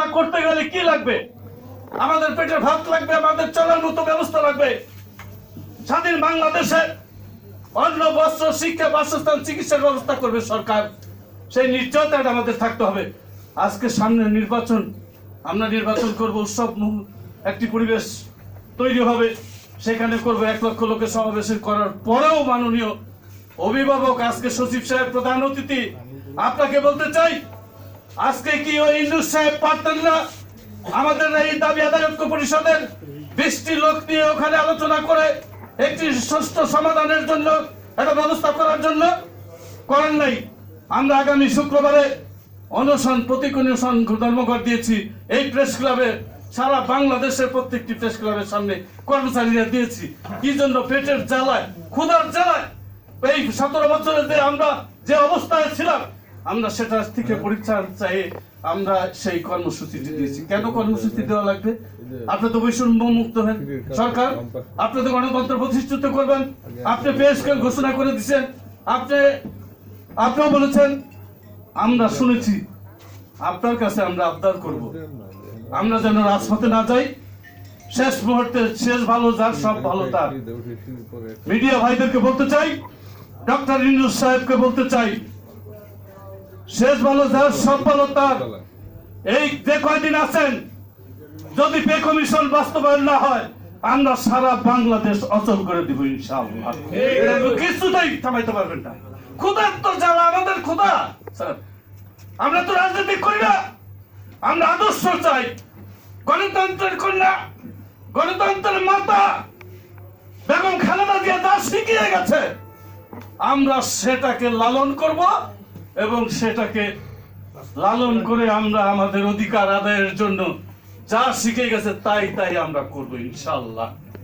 ব্যবস্থা করতে গেলে কি লাগবে? আমাদের পেটে ভাত লাগবে, আমাদের চলার মতো ব্যবস্থা লাগবে। স্বাধীন বাংলাদেশে অন্ন, বস্ত্র, শিক্ষা, বাসস্থান, চিকিৎসার ব্যবস্থা করবে সরকার। সেই নিশ্চয়তাটা আমাদের থাকতে হবে। আজকে সামনে নির্বাচন, আমরা নির্বাচন করব, উৎসব একটি পরিবেশ তৈরি হবে। সেখানে করব এক লক্ষ লোকের সমাবেশ করার পরেও মাননীয় অভিভাবক, আজকে সচিব সাহেব প্রধান অতিথি, আপনাকে বলতে চাই আজকে কি ওই ইন্দুস সাহেব পারতেন না? আমাদের এই দাবি আদায় ঐক্য পরিষদের বৃষ্টি লোক নিয়ে ওখানে আলোচনা করে একটি সুষ্ঠু সমাধানের জন্য, একটা ব্যবস্থা করার জন্য করেন নাই। আমরা আগামী শুক্রবারে অনশন প্রতীক অনশন ধর্মঘট দিয়েছি। এই প্রেস ক্লাবে, সারা বাংলাদেশের প্রত্যেকটি প্রেস ক্লাবের সামনে কর্মচারীরা দিয়েছি। কি জন্য? পেটের জ্বালায়, ক্ষুধার জ্বালায়। এই সতেরো বছরে যে আমরা যে অবস্থায় ছিলাম আমরা সেটা থেকে পরীক্ষা চাই আমরা সেই কর্মসূচি দিয়েছি। কেন কর্মসূচি দেওয়া লাগবে? আপনি তো বৈষম্য মুক্ত হন সরকার আপনি তো গণতন্ত্র প্রতিষ্ঠিত করবেন। আপনি পেশ ঘোষণা করে দিচ্ছেন আপনি আপনিও বলেছেন আমরা শুনেছি। আপনার কাছে আমরা আবদার করব। আমরা যেন রাজপথে না যাই। শেষ মুহূর্তে শেষ ভালো যার সব ভালো তার। মিডিয়া ভাইদেরকে বলতে চাই ডক্টর ইন্দুস সাহেবকে বলতে চাই শেষ ভালো যার সব ভালো তার। এই যে কয়দিন আছেন, যদি পে কমিশন বাস্তবায়ন না হয়, আমরা সারা বাংলাদেশ অচল করে দিব ইনশাআল্লাহ। কিছুতেই থামাইতে পারবেন না। খুদার তো জ্বালা, আমাদের খুদা আমরা তো রাজনীতি করি না। আমরা আদর্শ চাই। গণতন্ত্রের কন্যা, গণতন্ত্রের মাতা, বেগম খালেদা জিয়া যা শিখিয়ে গেছে, আমরা সেটাকে লালন করব। এবং সেটাকে লালন করে আমরা আমাদের অধিকার আদায়ের জন্য যা শিখে গেছে তাই তাই আমরা করব ইনশাল্লাহ